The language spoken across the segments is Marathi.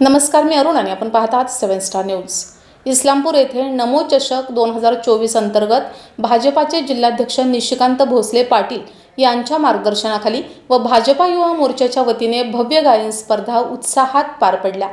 नमस्कार मी अरुण आणि आपण पाहत आहात सेवन स्टार न्यूज. इस्लामपूर येथे नमो चषक दोन हजार चोवीस अंतर्गत भाजपाचे जिल्हाध्यक्ष निशिकांत भोसले पाटील यांच्या मार्गदर्शनाखाली व भाजपा युवा मोर्चाच्या वतीने भव्य गायन स्पर्धा उत्साहात पार पडल्या.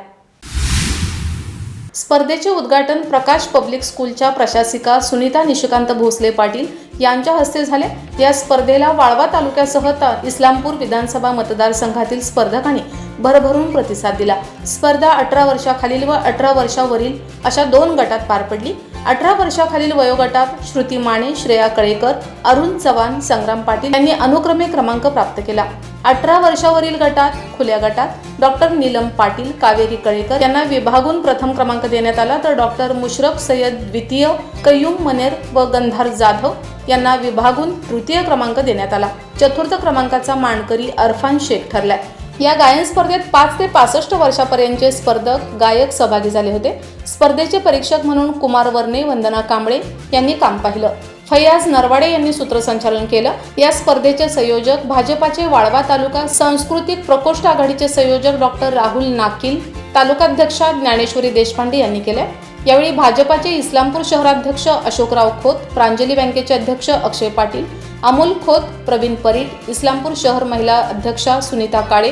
स्पर्धेचे उद्घाटन प्रकाश पब्लिक स्कूलच्या प्रशासिका सुनीता निशिकांत भोसले पाटील यांच्या हस्ते झाले. या स्पर्धेला वाळवा तालुक्यासह इस्लामपूर विधानसभा मतदारसंघातील स्पर्धकांनी भरभरून प्रतिसाद दिला. स्पर्धा अठरा वर्षाखालील व अठरा वर्षावरील अशा दोन गटात पार पडली. अठरा वर्षाखालील वयोगटात श्रुती माने श्रेया कळेकर अरुण चव्हाण संग्राम पाटील यांनी अनुक्रमे क्रमांक प्राप्त केला. अठरा वर्षावरील गटात खुल्या गटात डॉक्टर नीलम पाटील कावेरी कळेकर यांना विभागून प्रथम क्रमांक देण्यात आला. तर डॉक्टर मुशरफ सय्यद द्वितीय कयुम मनेर व गंधार जाधव यांना विभागून तृतीय क्रमांक देण्यात आला. चतुर्थ क्रमांकाचा मानकरी अरफान शेख ठरलाय. या गायन स्पर्धेत पाच ते पासष्ट वर्षापर्यंतचे स्पर्धक गायक सहभागी झाले होते. स्पर्धेचे परीक्षक म्हणून कुमार वर्णे वंदना कांबळे यांनी काम पाहिलं. फैयाज नरवाडे यांनी सूत्रसंचालन केलं. या स्पर्धेचे संयोजक भाजपाचे वाळवा तालुका सांस्कृतिक प्रकोष्ठ आघाडीचे संयोजक डॉक्टर राहुल नाकील तालुकाध्यक्षा ज्ञानेश्वरी देशपांडे यांनी केले यावेळी भाजपाचे इस्लामपूर शहराध्यक्ष अशोकराव खोत प्रांजली बँकेचे अध्यक्ष अक्षय पाटील अमोल खोत प्रवीण परीट इस्लामपूर शहर महिला अध्यक्षा सुनीता काळे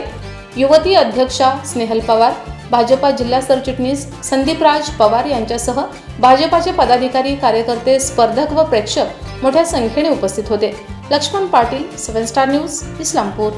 युवती अध्यक्षा स्नेहल पवार भाजपा जिल्हा सरचिटणीस संदीपराज पवार यांच्यासह भाजपाचे पदाधिकारी कार्यकर्ते स्पर्धक व प्रेक्षक मोठ्या संख्येने उपस्थित होते. Laxman Patil seven star news Islampur.